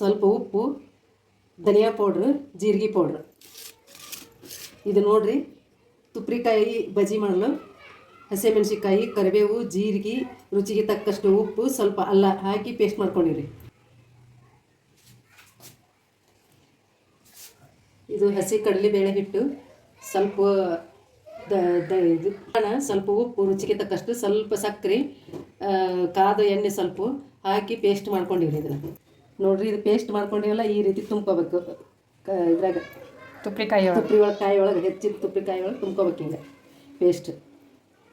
ಸ್ವಲ್ಪ ಉಪ್ಪು, ಧನಿಯಾ ಪೌಡ್ರ್ ಜೀರಿಗೆ ಪೌಡ್ರ್ ಇದು ನೋಡ್ರಿ, ತುಪ್ರಿಕಾಯಿ ಬಜ್ಜಿ ಮಾಡಲು ಹಸಿಮೆಣಸಿಕಾಯಿ ಕರಿಬೇವು, ಜೀರಿಗೆ, ರುಚಿಗೆ ತಕ್ಕಷ್ಟು ಉಪ್ಪು, ಸ್ವಲ್ಪ ಅಲ್ಲ ಹಾಕಿ ಪೇಸ್ಟ್ ಮಾಡ್ಕೊಂಡಿರಿ. ಇದು ಹಸಿ ಕಡಲೆಬೇಳೆ ಹಿಟ್ಟು, ಸ್ವಲ್ಪ ದ ಸ್ವಲ್ಪ ಉಪ್ಪು, ರುಚಿಗೆ ತಕ್ಕಷ್ಟು ಸ್ವಲ್ಪ ಸಕ್ಕರೆ ಕಾದ ಎಣ್ಣೆ ಸ್ವಲ್ಪ ಹಾಕಿ ಪೇಸ್ಟ್ ಮಾಡ್ಕೊಂಡಿರಿ ಇದನ್ನು. ನೋಡ್ರಿ ಇದು ಪೇಸ್ಟ್ ಮಾಡ್ಕೊಂಡಿವಲ್ಲ ಈ ರೀತಿ ತುಂಬ್ಕೋಬೇಕು. ಕ ಇದ್ರಾಗ. ತುಪ್ಪಿಕಾಯಿ ಒಳಗೆ. ತುಪ್ರಿ ಒಳಗೆ ಕಾಯಿ ಒಳಗೆ ಹೆಚ್ಚಿನ ತುಪ್ಪಿಕಾಯಿ ಒಳಗೆ ತುಂಬ್ಕೋಬೇಕು ಹಿಂಗೆ ಪೇಸ್ಟ್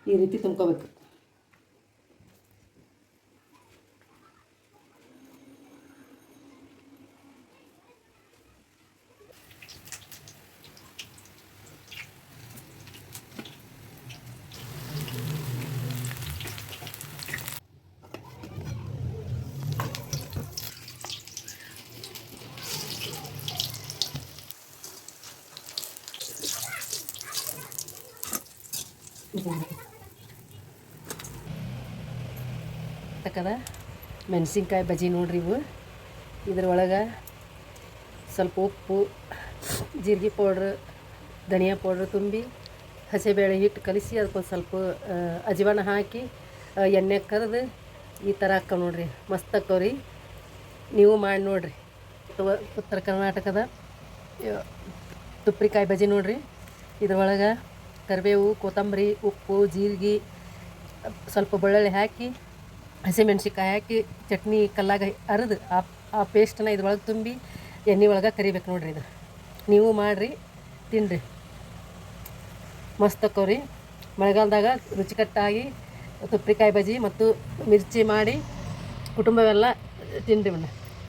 ಈ ರೀತಿ ತುಂಬ್ಕೋಬೇಕು. ತಕ್ಕದ? ಮೆಣಸಿನ್ಕಾಯಿ ಬಜ್ಜಿ ನೋಡ್ರಿ ಇವು. ಇದ್ರೊಳಗೆ ಸ್ವಲ್ಪ ಉಪ್ಪು, ಜೀರಿಗೆ ಪೌಡ್ರ್, ಧನಿಯಾ ಪೌಡ್ರ್ ತುಂಬಿ ಹಸಿಬೇಳೆ ಹಿಟ್ಟು ಕಲಿಸಿ ಅದಕ್ಕೊಂದು ಸ್ವಲ್ಪ ಅಜವಾನ ಹಾಕಿ ಎಣ್ಣೆ ಕರೆದು ಈ ಥರ ಹಾಕವ್ ನೋಡ್ರಿ. ಮಸ್ತ್ ಹಾಕವ್ರಿ ನೀವು ಮಾಡಿ ನೋಡ್ರಿ. ಉತ್ತರ- ಕರ್ನಾಟಕದ ತುಪ್ರಿಕಾಯಿ ಬಜ್ಜಿ ನೋಡ್ರಿ. ಇದ್ರೊಳಗೆ ಕರಿಬೇವು, ಕೊತ್ತಂಬರಿ, ಉಪ್ಪು, ಜೀರಿಗೆ, ಸ್ವಲ್ಪ ಬೆಳ್ಳುಳ್ಳಿ ಹಾಕಿ ಹಸಿಮೆಣ್ಸಿಕಾಯಿ ಹಾಕಿ, ಚಟ್ನಿ ಕಲ್ಲಾಗ ಅರೆದು ಆ ಆ ಪೇಸ್ಟನ್ನ ಇದ್ರೊಳಗೆ ತುಂಬಿ ಎಣ್ಣೆ ಒಳಗೆ ಕರಿಬೇಕು ನೋಡ್ರಿ ಇದು. ನೀವು ಮಾಡಿರಿ ತಿನ್ನಿರಿ ಮಸ್ತ್ ಅಕ್ಕವ್ರಿ ಮಳೆಗಾಲದಾಗ ರುಚಿಕಟ್ಟಾಗಿ ತುಪ್ರಿಕಾಯಿ ಬಜಿ ಮತ್ತು ಮಿರ್ಚಿ ಮಾಡಿ ಕುಟುಂಬವೆಲ್ಲ ತಿನ್ನಿರಿ ಇವನ್ನ